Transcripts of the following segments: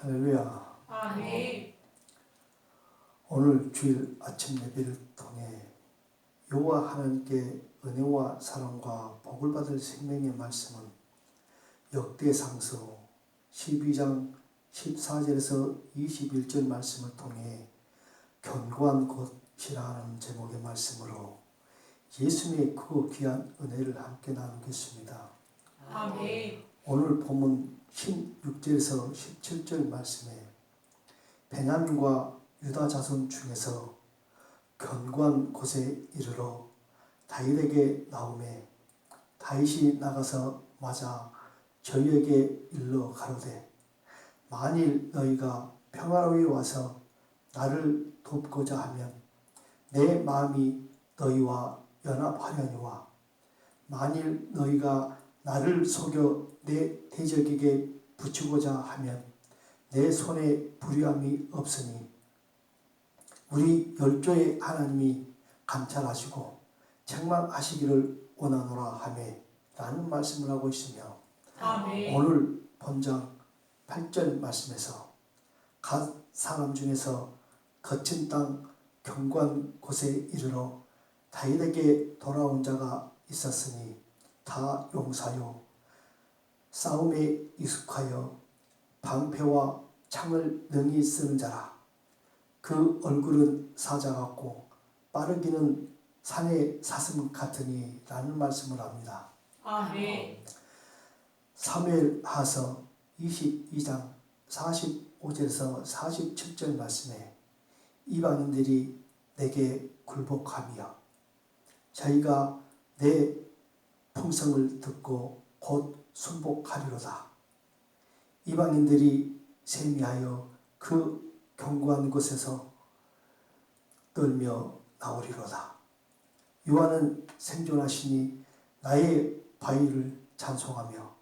할렐루야. 아멘. 오늘 주일 아침 예배를 통해 여호와 하나님께 은혜와 사랑과 복을 받을 생명의 말씀은 역대상서 12장 14절에서 21절 말씀을 통해 견고한 곳이라는 제목의 말씀으로 예수님의 크고 귀한 은혜를 함께 나누겠습니다. 아멘. 오늘 본문 16절에서 17절 말씀에 베냐민과 유다 자손 중에서 견고한 곳에 이르러 다윗에게 나오매 다윗이 나가서 맞아 저희에게 일러 가로되 만일 너희가 평화로이 와서 나를 돕고자 하면 내 마음이 너희와 연합하려니와 만일 너희가 나를 속여 내 대적에게 붙이고자 하면 내 손에 불의함이 없으니 우리 열조의 하나님이 감찰하시고 책망하시기를 원하노라 하매 라는 말씀을 하고 있으며 아멘. 오늘 본장 8절 말씀에서 각 사람 중에서 거친 땅 견고한 곳에 이르러 다윗에게 돌아온 자가 있었으니 다 용사요 싸움에 익숙하여 방패와 창을 능히 쓰는 자라 그 얼굴은 사자 같고 빠르기는 산의 사슴 같으니 라는 말씀을 합니다. 아멘. 사무엘 하서 22장 45절에서 47절 말씀에 이방인들이 내게 굴복하며 저희가 내 풍성을 듣고 곧 순복하리로다. 이방인들이 세미하여 그 견고한 곳에서 떨며 나오리로다. 요한은 생존하시니 나의 바위를 찬송하며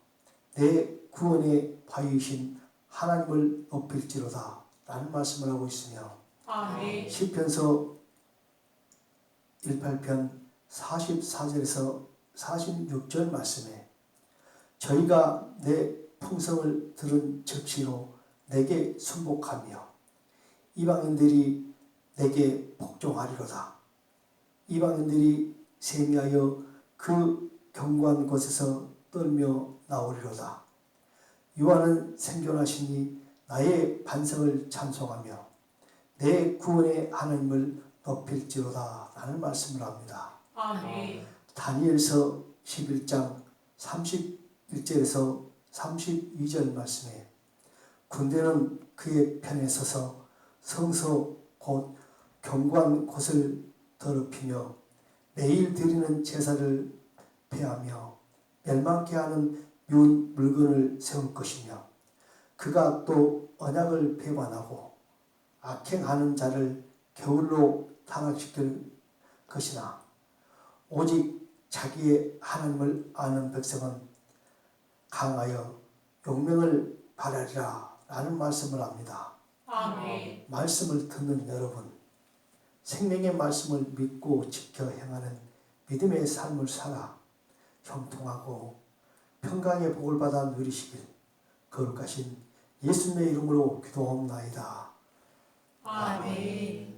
내 구원의 바위이신 하나님을 높일지로다 라는 말씀을 하고 있으며 아멘. 시편서 18편 44절에서 46절 말씀에 저희가 내 풍성을 들은 즉시로 내게 순복하며 이방인들이 내게 복종하리로다. 이방인들이 세미하여 그 견고한 곳에서 떨며 나오리로다. 요한은 생존하시니 나의 반성을 찬송하며 내 구원의 하나님을 높일지로다 라는 말씀을 합니다. 아멘. 다니엘서 11장 31절에서 32절 말씀에 군대는 그의 편에 서서 성서 곧 견고한 곳을 더럽히며 매일 드리는 제사를 폐하며 멸망케 하는 미운 물건을 세울 것이며 그가 또 언약을 배반하고 악행하는 자를 겨울로 타락시킬 것이나 오직 자기의 하나님을 아는 백성은 강하여 용명을 바라리라 라는 말씀을 합니다. 아멘. 말씀을 듣는 여러분, 생명의 말씀을 믿고 지켜 행하는 믿음의 삶을 살아 형통하고 평강의 복을 받아 누리시길 거룩하신 예수님의 이름으로 기도하옵나이다. 아멘.